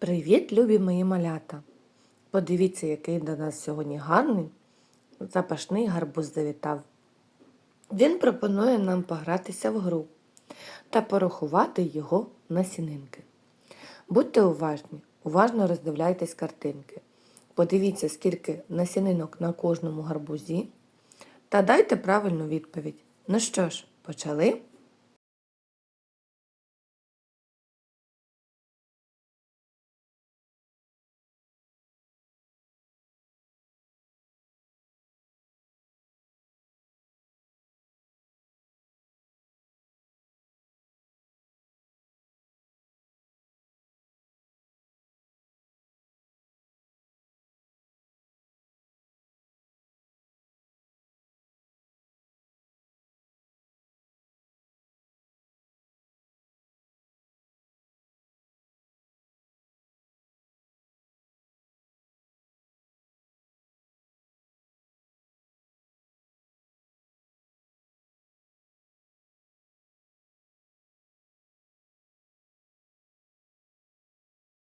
Привіт, любі мої малята! Подивіться, який до нас сьогодні гарний, запашний гарбуз завітав. Він пропонує нам погратися в гру та порахувати його насінинки. Будьте уважні, уважно роздивляйтесь картинки. Подивіться, скільки насінинок на кожному гарбузі та дайте правильну відповідь. Ну що ж, почали?